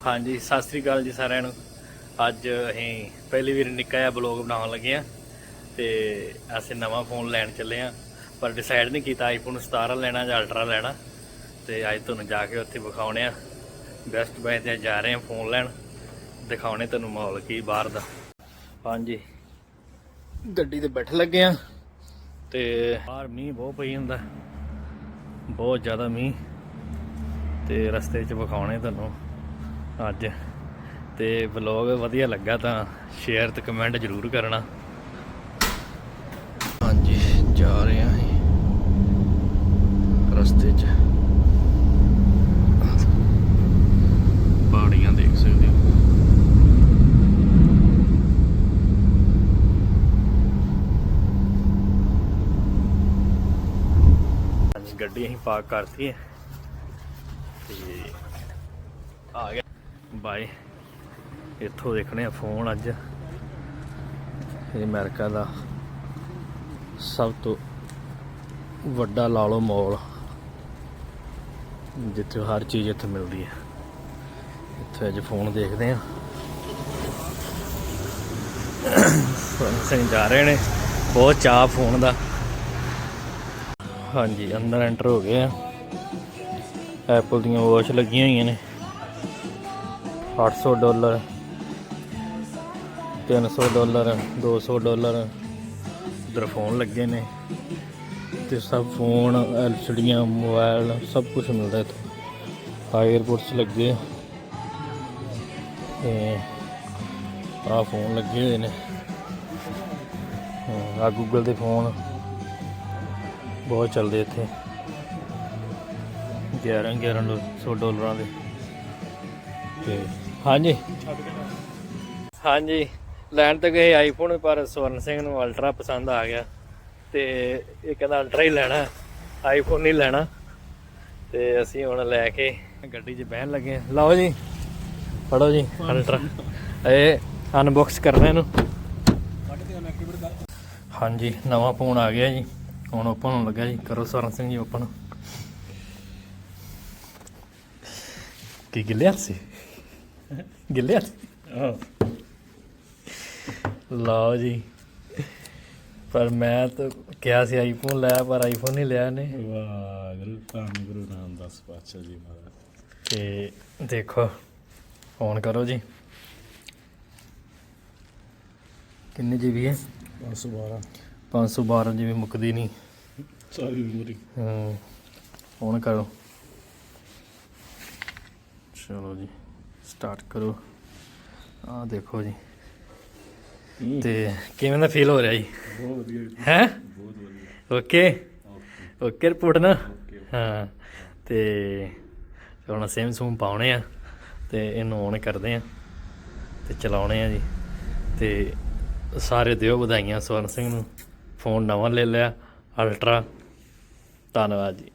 ਹਾਂਜੀ, ਸਤਿ ਸ੍ਰੀ ਅਕਾਲ ਜੀ ਸਾਰਿਆਂ ਨੂੰ। ਅੱਜ ਅਸੀਂ ਪਹਿਲੀ ਵਾਰ ਨਿੱਕਾ ਜਿਹਾ ਬਲੌਗ ਬਣਾਉਣ ਲੱਗੇ ਆ ਤੇ ਅਸੀਂ ਨਵਾਂ ਫੋਨ ਲੈਣ ਚੱਲੇ ਆ ਪਰ ਡਿਸਾਈਡ ਨਹੀਂ ਕੀਤਾ ਆਈਫੋਨ 17 ਲੈਣਾ ਜਾਂ ਅਲਟਰਾ ਲੈਣਾ ਤੇ ਅੱਜ ਤੁਹਾਨੂੰ ਜਾ ਕੇ ਉੱਥੇ ਵਿਖਾਉਣੇ ਆ ਬੈਸਟ ਬਾਏ ਤੇ ਜਾ ਰਹੇ ਆ ਫੋਨ ਲੈਣ। ਦਿਖਾਉਣੇ ਤੁਹਾਨੂੰ ਮਾਹੌਲ ਕੀ ਬਾਹਰ ਦਾ। ਹਾਂਜੀ। ਗੱਡੀ ਤੇ ਬੈਠ ਲੱਗੇ ਆ ਤੇ ਬਾਹਰ ਮੀਂਹ ਬਹੁਤ ਪਈ ਜਾਂਦਾ ਬਹੁਤ ਜ਼ਿਆਦਾ ਮੀਂਹ ਤੇ ਰਸਤੇ 'ਚ ਵਿਖਾਉਣੇ ਤੁਹਾਨੂੰ। ਅੱਜ। ਤੇ ਵਲੌਗ ਵਧੀਆ ਲੱਗਾ ਤਾਂ ਸ਼ੇਅਰ ਤੇ ਕਮੈਂਟ ਜ਼ਰੂਰ ਕਰਨਾ। ਹਾਂਜੀ ਜਾ ਰਹੇ ਹਾਂ ਰਸਤੇ 'ਚ। ਪਹਾੜੀਆਂ ਦੇਖ ਸਕਦੇ ਹੋ। ਗੱਡੀ ਅਸੀਂ ਪਾਰਕ ਕਰਤੀ ਹੈ। ਤੇ ਆ ਗਿਆ। ਬਾਏ ਇੱਥੋਂ ਦੇਖਣੇ ਆ ਫੋਨ ਅੱਜ। ਇਹ ਅਮਰੀਕਾ ਦਾ ਸਭ ਤੋਂ ਵੱਡਾ ਲਾ ਲਓ ਮਾਲ, ਜਿੱਥੇ ਹਰ ਚੀਜ਼ ਇੱਥੇ ਮਿਲਦੀ ਹੈ। ਇੱਥੇ ਅੱਜ ਫੋਨ ਦੇਖਦੇ ਆ। ਸਿੰਘ ਜਾ ਰਹੇ ਨੇ, ਬਹੁਤ ਚਾਹ ਫੋਨ ਦਾ। ਹਾਂਜੀ, ਅੰਦਰ ਐਂਟਰ ਹੋ ਗਏ ਆ। ਐਪਲ ਦੀਆਂ ਵਾਚ ਲੱਗੀਆਂ ਹੋਈਆਂ ਨੇ। 800 ਡਾਲਰ 300 ਡਾਲਰ 200 ਡਾਲਰ। ਉਧਰ ਫੋਨ ਲੱਗੇ ਨੇ ਤੇ ਸਭ ਫੋਨ, ਐਲਸੀਡੀਆਂ ਮੋਬਾਈਲ ਸਭ ਕੁਝ ਮਿਲਦਾ ਇੱਥੇ। ਏਅਰਪੋਰਟਸ ਲੱਗੇ। ਆ। ਤੇ ਆ ਫੋਨ ਲੱਗੇ ਹੋਏ ਨੇ। ਆ ਗੂਗਲ ਦੇ ਫੋਨ ਬਹੁਤ ਚੱਲਦੇ ਇੱਥੇ। 11 1100 ਡਾਲਰਾਂ ਦੇ। ਤੇ ਹਾਂਜੀ। ਹਾਂਜੀ, ਲੈਣ 'ਤੇ ਗਏ ਆਈਫੋਨ ਪਰ ਸਵਰਨ ਸਿੰਘ ਨੂੰ ਅਲਟਰਾ ਪਸੰਦ ਆ ਗਿਆ ਤੇ ਇਹ ਕਹਿੰਦਾ ਅਲਟਰਾ ਹੀ ਲੈਣਾ ਆਈਫੋਨ ਨਹੀਂ ਲੈਣਾ। ਤੇ ਅਸੀਂ ਹੁਣ ਲੈ ਕੇ ਗੱਡੀ 'ਚ ਬਹਿਣ ਲੱਗੇ ਹਾਂ। ਲਓ ਜੀ, ਫੜੋ ਜੀ ਅਲਟਰਾ ਇਹ ਅਨਬਾਕਸ ਕਰਨਾ ਇਹਨੂੰ। ਹਾਂਜੀ, ਨਵਾਂ ਫੋਨ ਆ ਗਿਆ ਜੀ। ਹੁਣ ਓਪਨ ਹੋਣ ਲੱਗਾ ਜੀ। ਕਰੋ ਸਵਰਨ ਸਿੰਘ ਜੀ ਓਪਨ ਕੀ ਗਿੱਲਿਆ ਸੀ? ਗਿੱਲਿਆ ਹਾਂ ਲਓ ਜੀ। ਪਰ ਮੈਂ ਤਾਂ ਕਿਹਾ ਸੀ ਆਈਫੋਨ ਲਿਆ ਪਰ ਆਈਫੋਨ ਨਹੀਂ ਲਿਆ ਨੇ ਵਾਹਿਗੁਰੂ ਧੰਨ ਗੁਰੂ ਰਾਮਦਾਸ ਪਾਤਸ਼ਾਹ ਜੀ ਮਹਾਰਾਜ। ਤੇ ਦੇਖੋ ਫੋਨ ਕਰੋ ਜੀ। ਕਿੰਨੇ ਜੀਬੀ ਹੈ? 512 512 ਜੀਬੀ ਮੁੱਕਦੀ ਨਹੀਂ। ਸਾਰੀ ਉਮਰ ਹੀ। ਹੂੰ। ਫੋਨ ਕਰੋ। ਚਲੋ ਜੀ। ਸਟਾਰਟ ਕਰੋ। ਆਹ ਦੇਖੋ ਜੀ। ਤੇ ਕਿਵੇਂ ਦਾ ਫੀਲ ਹੋ ਰਿਹਾ ਜੀ? ਬਹੁਤ ਵਧੀਆ ਹੈ? ਬਹੁਤ ਵਧੀਆ। ਓਕੇ ਓਕੇ ਰਿਪੋਰਟ ਨਾ? ਹਾਂ। ਤੇ ਹੁਣ ਸੈਮਸੰਗ ਪਾਉਣੇ ਆ ਤੇ ਇਹਨੂੰ ਔਨ ਕਰਦੇ ਆ ਤੇ ਚਲਾਉਣੇ ਆ ਜੀ। ਤੇ ਸਾਰੇ ਦਿਓ ਵਧਾਈਆਂ ਸਵਰਨ ਸਿੰਘ ਨੂੰ। ਫੋਨ ਨਵਾਂ ਲੈ ਲਿਆ। ਅਲਟਰਾ ਧੰਨਵਾਦ ਜੀ।